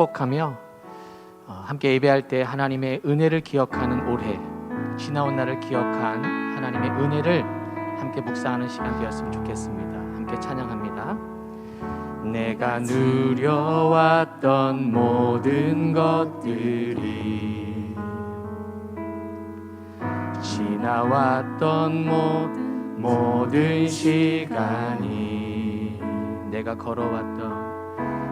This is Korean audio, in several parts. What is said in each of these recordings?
축복하며 어, 함께 예배할 때 하나님의 은혜를 기억하는 올해 지나온 날을 기억한 하나님의 은혜를 함께 묵상하는 시간 되었으면 좋겠습니다. 함께 찬양합니다. 내가 누려왔던 모든 것들이 지나왔던 모든 모든 시간이 내가 걸어왔던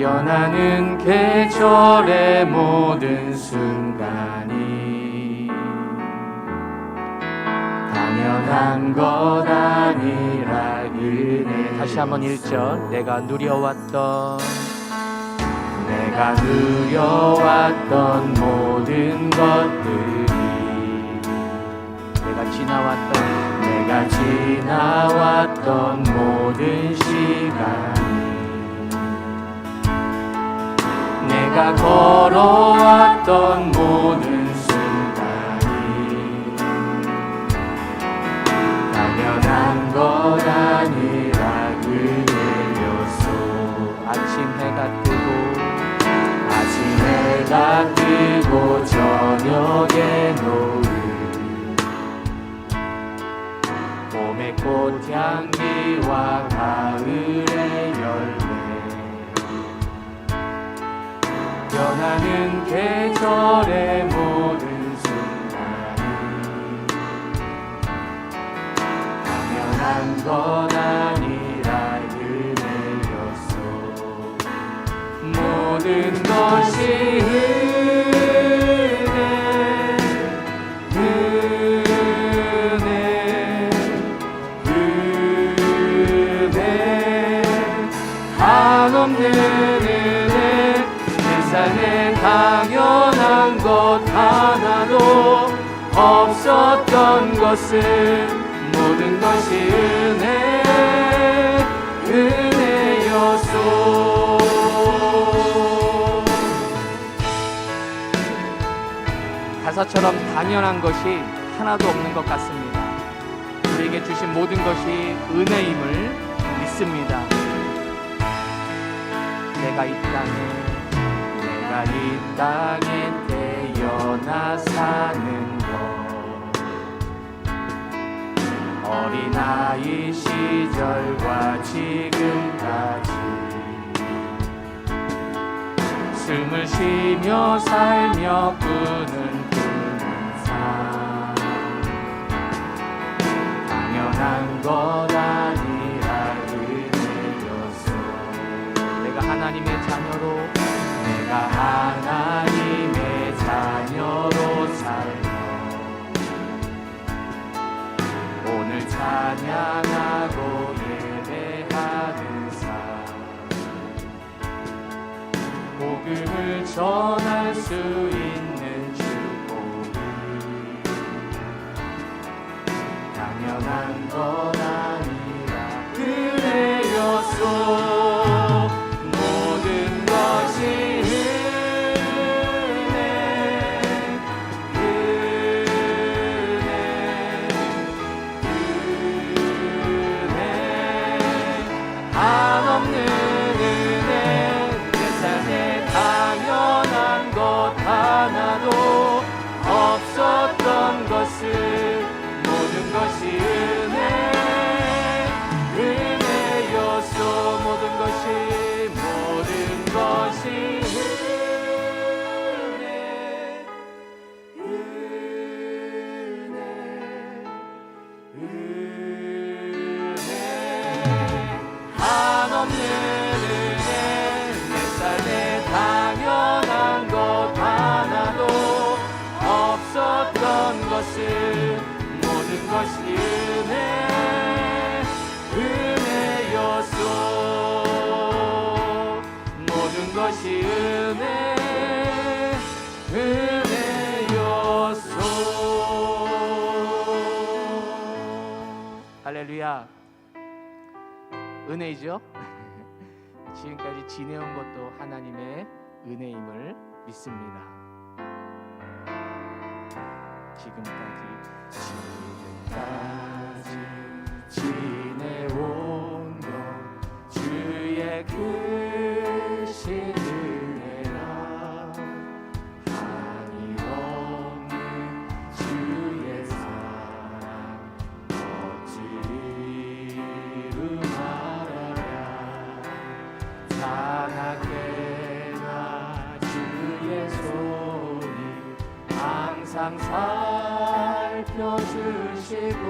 변하는 계절의 모든 순간이 당연한 것 아니라 은혜. 다시 한번 1절 내가 누려왔던 내가 누려왔던 모든 것들이 내가 지나왔던 내가 지나왔던 모든 시간 내가 걸어왔던 모든 순간이 당연한 것 아니라 은혜였소. 아침 해가 뜨고 아침 해가 뜨고 저녁에 노을. 봄의 꽃향기와 가을의 열 변하는 계절의 것 하나도 없었던 것은 모든 것이 은혜 은혜였소 가사처럼 당연한 것이 하나도 없는 것 같습니다. 우리에게 주신 모든 것이 은혜임을 믿습니다. 내가 이 땅에 내가 이 땅에 어린아이 시절과 지금까지. 숨을 쉬며 살며 꾸는 꾸는 삶. 당연한 것 아니라 은혜였소 내가 하나님의 자녀로 내가 찬양하고 예배하는 삶 복음을 전할 수 있는 축복이 당연한 것 모든 것은 모든 것이 은혜 은혜였소. 모든 것이 은혜 은혜였소. 할렐루야. 은혜이죠? 지금까지 지내온 것도 하나님의 은혜임을 믿습니다. 지금까지. 지금까지 지내온 것 주의 크신 은혜라. 한이 없는 주의 사랑 어찌 이루 말하랴 산악회나 주의 손이 항상 살펴주시고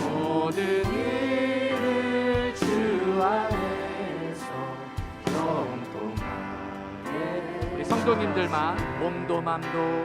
모든 일을 주 안에서 형통하게 우리 성도님들만 몸도 맘도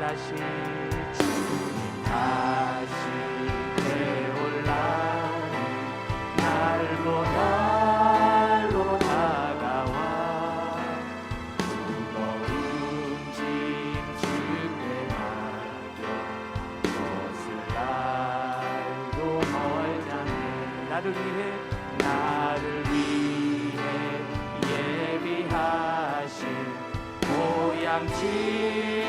다시 주님 다시 되올라니 날로 날로 다가와. 무거운 짐 주께 맡겨 것을 날도 멀잖네. 나를 위해 나를 위해 예비하신 집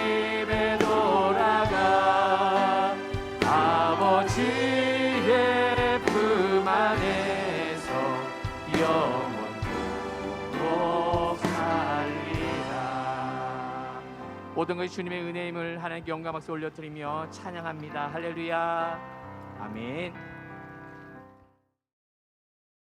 모든 것이 주님의 은혜임을 하나님께 영감 박수 올려드리며 찬양합니다. 할렐루야. 아멘